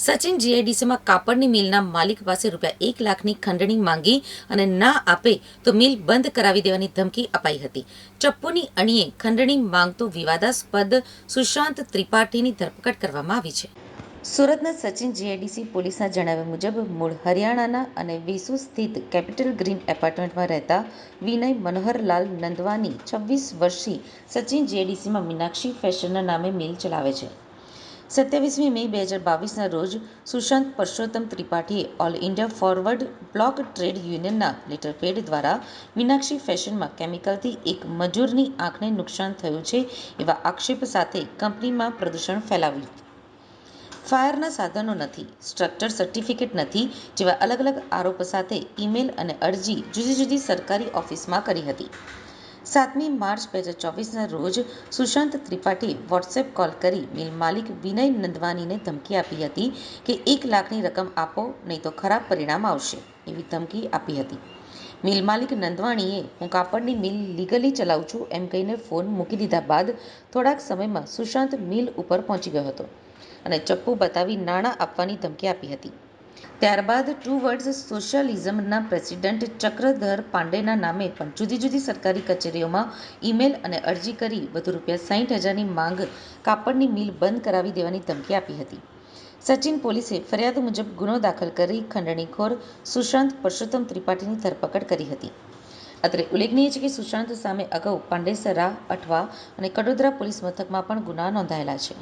સચિન જીઆઈડીસીમાં કાપડની મિલના માલિક પાસે રૂપિયા એક લાખની ખંડણી માંગી અને ના આપે તો મિલ બંધ કરાવી દેવાની ધમકી અપાઈ હતી. ચપ્પુની અણીએ ખંડણી માંગતો વિવાદાસ્પદ સુશાંત ત્રિપાઠીની ધરપકડ કરવામાં આવી છે. સુરતના સચિન જીઆઈડીસી પોલીસના જણાવ્યા મુજબ મૂળ હરિયાણાના અને વેસુ સ્થિત કેપિટલ ગ્રીન એપાર્ટમેન્ટમાં રહેતા વિનય મનોહરલાલ નંદવાની છવ્વીસ વર્ષથી સચિન જીઆઈડીસીમાં મીનાક્ષી ફેશનના નામે મિલ ચલાવે છે. સત્યાવીસમી મે બે હજાર બાવીસના રોજ Sushant Parsottam ત્રિપાઠીએ all India forward bloc trade યુનિયનના letterpad દ્વારા મીનાક્ષી ફેશનમાં કેમિકલથી એક મજૂરની આંખને નુકસાન થયું છે એવા આક્ષેપ સાથે કંપનીમાં પ્રદૂષણ ફેલાવ્યું. ફાયરના સાધનો નથી સ્ટ્રક્ચર સર્ટિફિકેટ નથી જેવા અલગ અલગ આરોપ સાથે ઈમેલ અને અરજી જુદી જુદી સરકારી ઓફિસમાં કરી હતી. સાતમી માર્ચ બે હજાર ચોવીસના રોજ સુશાંત ત્રિપાઠીએ વોટ્સએપ કોલ કરી મિલ માલિક વિનય નંદવાનીને ધમકી આપી હતી કે એક લાખની રકમ આપો, નહીં તો ખરાબ પરિણામ આવશે, એવી ધમકી આપી હતી. મિલ માલિક નંદવાણીએ, હું કાપડની મિલ લીગલી ચલાવું છું, એમ કહીને ફોન મૂકી દીધા બાદ થોડાક સમયમાં સુશાંત મિલ ઉપર પહોંચી ગયો હતો અને ચપ્પુ બતાવી નાણાં આપવાની ધમકી આપી હતી. ત્યારબાદ ટુ વર્ડ્સ સોશિયલિઝમના પ્રેસિડેન્ટ ચક્રધર પાંડેના નામે પણ જુદી જુદી સરકારી કચેરીઓમાં ઈમેલ અને અરજી કરી વધુ રૂપિયા સાહીઠ હજારની માંગ કાપડની મિલ બંધ કરાવી દેવાની ધમકી આપી હતી. સચિન પોલીસે ફરિયાદ મુજબ ગુનો દાખલ કરી ખંડણીખોર સુશાંત પરસોત્તમ ત્રિપાઠીની ધરપકડ કરી હતી. અત્રે ઉલ્લેખનીય છે કે સુશાંત સામે અગાઉ પાંડેસરા, અઠવા અને કડોદરા પોલીસ મથકમાં પણ ગુના નોંધાયેલા છે.